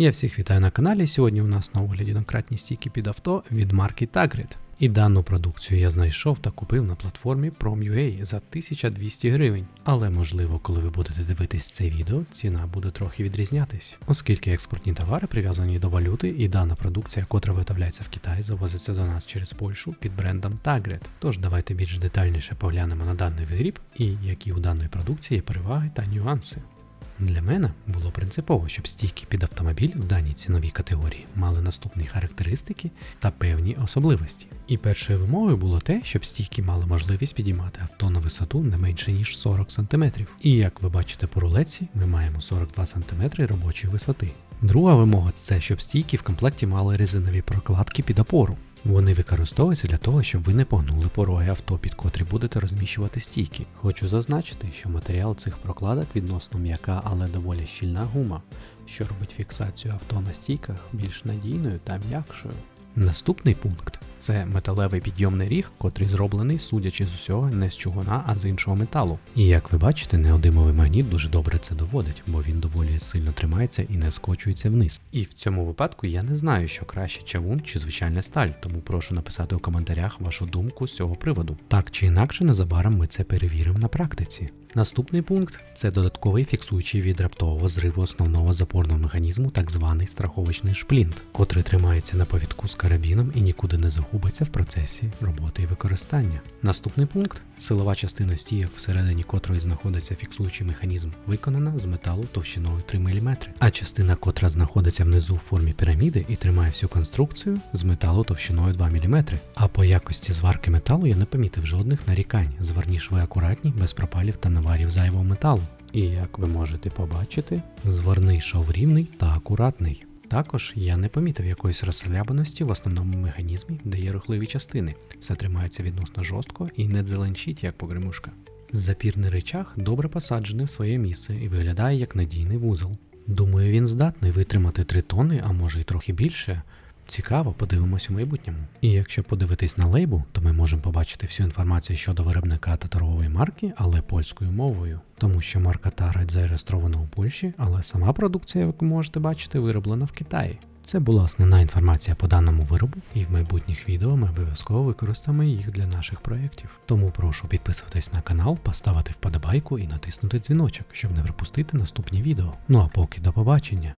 Я всіх вітаю на каналі. Сьогодні у нас на огляді домкратні стійки під авто від марки Tagrid. І дану продукцію я знайшов та купив на платформі Prom.ua за 1200 гривень. Але можливо, коли ви будете дивитись це відео, ціна буде трохи відрізнятись, оскільки експортні товари прив'язані до валюти, і дана продукція, котра виготовляється в Китаї, завозиться до нас через Польщу під брендом Tagrid. Тож давайте більш детальніше поглянемо на даний виріб і які у даної продукції є переваги та нюанси. Для мене було принципово, щоб стійки під автомобіль в даній ціновій категорії мали наступні характеристики та певні особливості. І першою вимогою було те, щоб стійки мали можливість підіймати авто на висоту не менше ніж 40 см. І як ви бачите по рулеці, ми маємо 42 см робочої висоти. Друга вимога це щоб стійки в комплекті мали резинові прокладки під опору. Вони використовуються для того, щоб ви не погнули пороги авто, під котрі будете розміщувати стійки. Хочу зазначити, що матеріал цих прокладок відносно м'яка, але доволі щільна гума, що робить фіксацію авто на стійках більш надійною та м'якшою. Наступний пункт це металевий підйомний ріг, котрий зроблений, судячи з усього, не з чугуна, а з іншого металу. І як ви бачите, неодимовий магніт дуже добре це доводить, бо він доволі сильно тримається і не скочується вниз. І в цьому випадку я не знаю, що краще чавун чи звичайна сталь, тому прошу написати у коментарях вашу думку з цього приводу. Так чи інакше, незабаром ми це перевіримо на практиці. Наступний пункт це додатковий фіксуючий від раптового зриву основного запорного механізму, так званий страховочний шплінт, котрий тримається на повідку з карабіном і нікуди не загубиться в процесі роботи і використання. Наступний пункт силова частина стійок, всередині котрої знаходиться фіксуючий механізм, виконана з металу товщиною 3 мм, а частина, котра знаходиться внизу в формі піраміди і тримає всю конструкцію з металу товщиною 2 мм. А по якості зварки металу я не помітив жодних нарікань. Зварні шви акуратні, без пропалів та наварів зайвого металу. І як ви можете побачити, зварний шов рівний та акуратний. Також я не помітив якоїсь розслябаності в основному механізмі, де є рухливі частини. Все тримається відносно жорстко і не дзеленчить, як погремушка. Запірний речах добре посаджений в своє місце і виглядає як надійний вузол. Думаю, він здатний витримати 3 тонни, а може й трохи більше. Цікаво, подивимось у майбутньому. І якщо подивитись на лейбу, то ми можемо побачити всю інформацію щодо виробника та торгової марки, але польською мовою, тому що марка Target зареєстрована у Польщі, але сама продукція, як ви можете бачити, вироблена в Китаї. Це була основна інформація по даному виробу, і в майбутніх відео ми обов'язково використаємо їх для наших проєктів. Тому прошу підписуватись на канал, поставити вподобайку і натиснути дзвіночок, щоб не пропустити наступні відео. Ну а поки до побачення.